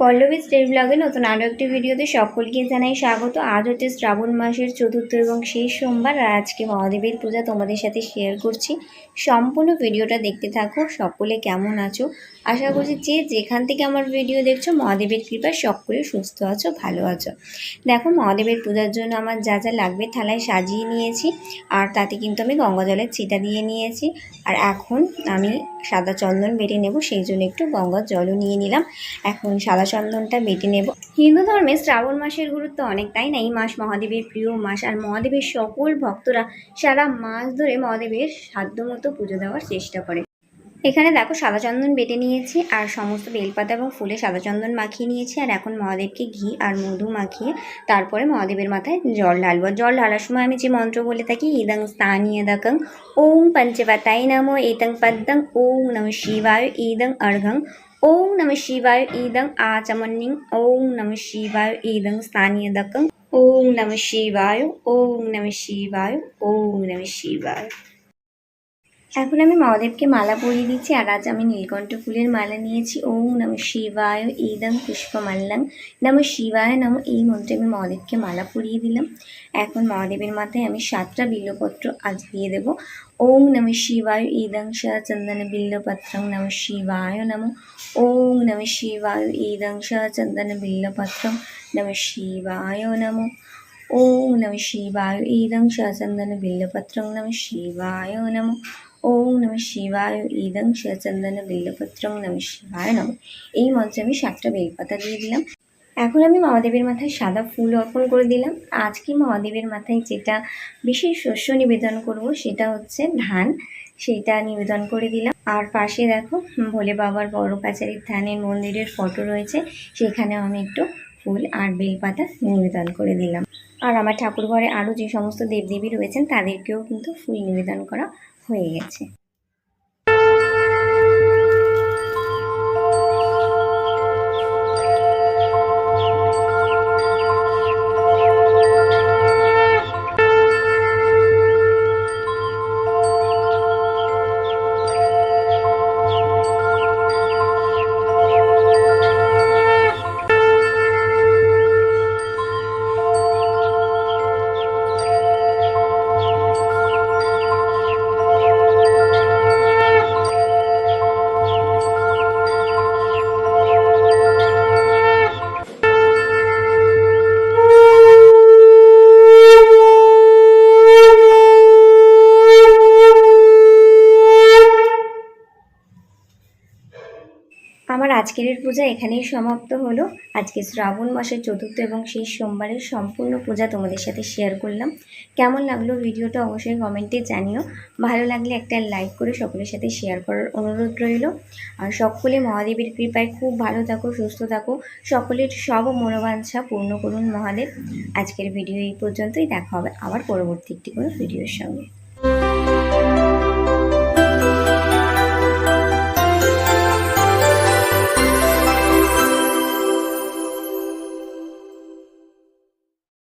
Pallavi state ব্লগে নতুন আরও একটি ভিডিওতে সকলকে জানাই স্বাগত। আজ হচ্ছে শ্রাবণ মাসের চতুর্থ এবং শেষ সোমবার, আর আজকে মহাদেবের পূজা তোমাদের সাথে শেয়ার করছি। সম্পূর্ণ ভিডিওটা দেখতে থাকো, সকলে কেমন আছো? আশা করছি যে যেখান থেকে আমার ভিডিও দেখছ, মহাদেবের কৃপায় সকলে সুস্থ আছো, ভালো আছো। দেখো, মহাদেবের পূজার জন্য আমার যা যা লাগবে থালায় সাজিয়ে নিয়েছি, আর তাতে কিন্তু আমি গঙ্গা জলের ছিটা দিয়ে নিয়েছি। আর এখন আমি সাদা চন্দন বেটে নেব, সেই জন্য একটু গঙ্গার জলও নিয়ে নিলাম। এখন সাদা চন্দনটা বেটে নেব। হিন্দু ধর্মে শ্রাবণ মাসের গুরুত্ব অনেক, তাই না? এই মাস মহাদেবের প্রিয় মাস, আর মহাদেবের সকল ভক্তরা সারা মাস ধরে মহাদেবের সাধ্যমতো পুজো দেওয়ার চেষ্টা করে। এখানে দেখো সাদা চন্দন বেটে নিয়েছি, আর সমস্ত বেলপাতা এবং ফুলে সাদা চন্দন মাখিয়ে নিয়েছি, আর এখন মহাদেবকে ঘি আর মধু মাখিয়ে তারপরে মহাদেবের মাথায় জল ঢালবো। জল ঢালার সময় আমি যে মন্ত্র বলে থাকি, ইদং স্থানীয় দকং ওং পঞ্চপাতাই নমো, এতং পদ্মং, ওং নম শিবায়, ইদং অর্ঘং ওং নম শিবায় ইদং আচমন্নিং ওং নম শিবায় ইদং স্থানীয় দকং ওং নম শিবায় ওং নম শিবায় ওং নম শিবায় এখন আমি মহাদেবকে মালা পরিয়ে দিচ্ছি, আর আজ আমি নীলকণ্ঠ ফুলের মালা নিয়েছি। ওম নম শিবায়, ইদম পুষ্পমাল্লাং নম শিবায়, নম। এই মন্ত্রে আমি মহাদেবকে মালা পরিয়ে দিলাম। এখন মহাদেবের মাথায় আমি সাতটা বিল্লপত্র আজ দিয়ে দেব। ওম নম শিবায়, ইদং স চন্দন বিল্লপত্রং নম শিবায় নম। ওম নম শিবায়, ইদং স চন্দন বিল্লপত্রং নম শিবায় নম। নম শিবায়, ইদং স চন্দন বিল্লপত্রং নম শিবায় নম। ওম নম শিবায় ইদং চন্দন বেলপত্রং নম শিবায় নম এই মন্ত্রে আমি সাতটা বেলপাতা দিয়ে দিলাম। এখন আমি মহাদেবের মাথায় সাদা ফুল অর্পণ করে দিলাম। আজকে মহাদেবের মাথায় যেটা বিশেষ শস্য নিবেদন করব, সেটা হচ্ছে ধান। সেটা নিবেদন করে দিলাম। আর পাশে দেখো, ভোলে বাবার বড় কাছারির ধানের মন্দিরের ফটো রয়েছে। সেখানেও আমি একটু ফুল আর বেলপাতা নিবেদন করে দিলাম। আর আমার ঠাকুর ঘরে আরও যে সমস্ত দেবদেবী রয়েছেন, তাদেরকেও কিন্তু ফুল নিবেদন করা হয়ে গেছে। আজকের পূজা এখানেই সমাপ্ত হলো। আজকে শ্রাবণ মাসের চতুর্থ এবং শেষ সোমবারের সম্পূর্ণ পূজা তোমাদের সাথে শেয়ার করলাম। কেমন লাগল ভিডিওটা অবশ্যই কমেন্টে জানিও। ভালো লাগলে একটা লাইক করে সকলের সাথে শেয়ার করার অনুরোধ রইল। আর সকলে মহাদেবের কৃপায় খুব ভালো থাকো, সুস্থ থাকো। সকলের সব মনোবাঞ্ছা পূর্ণ করুন মহাদেব। আজকের ভিডিও এই পর্যন্তই। দেখা হবে আবার পরবর্তী একটি কোনো ভিডিওর সঙ্গে।